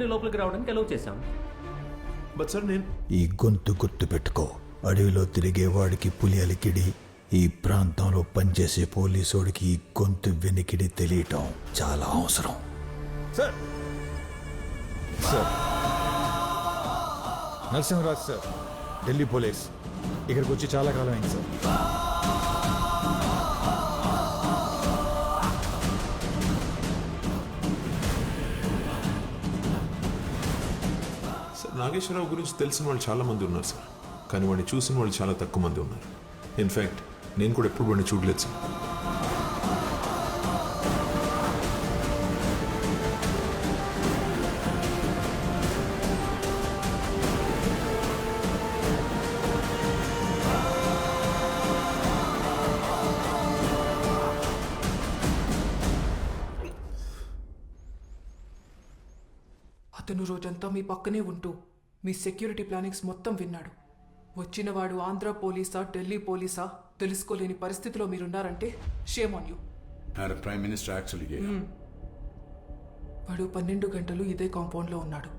లోపలికి రావడానికి అలౌ చేశాం. బట్ సార్ నేను ఈ గొంతు గుర్తు పెట్టుకో. అడవిలో తిరిగేవాడికి పులి అలికిడి ఈ ప్రాంతంలో పనిచేసే పోలీసోడికి ఈ గొంతు వెనికిడి తెలియటం చాలా అవసరం. Sir sir Narasimharaj sir Delhi police. ఇక్కడికి వచ్చి చాలా కాలం అయింది సార్ సార్ నాగేశ్వరరావు గురించి తెలిసిన వాళ్ళు చాలా మంది ఉన్నారు సార్. కానీ వాడిని చూసిన వాళ్ళు చాలా తక్కువ మంది ఉన్నారు. ఇన్ఫ్యాక్ట్ నేను కూడా ఎప్పుడు వాడిని చూడలేదు సార్. అతను రోజంతా మీ పక్కనే ఉంటూ మీ సెక్యూరిటీ ప్లానింగ్స్ మొత్తం విన్నాడు. వచ్చినవాడు ఆంధ్ర పోలీసా ఢిల్లీ పోలీసా తెలుసుకోలేని పరిస్థితిలో మీరున్నారంటే shame on you. minister actually gave. వాడు పన్నెండు గంటలు ఇదే కాంపౌండ్లో ఉన్నాడు.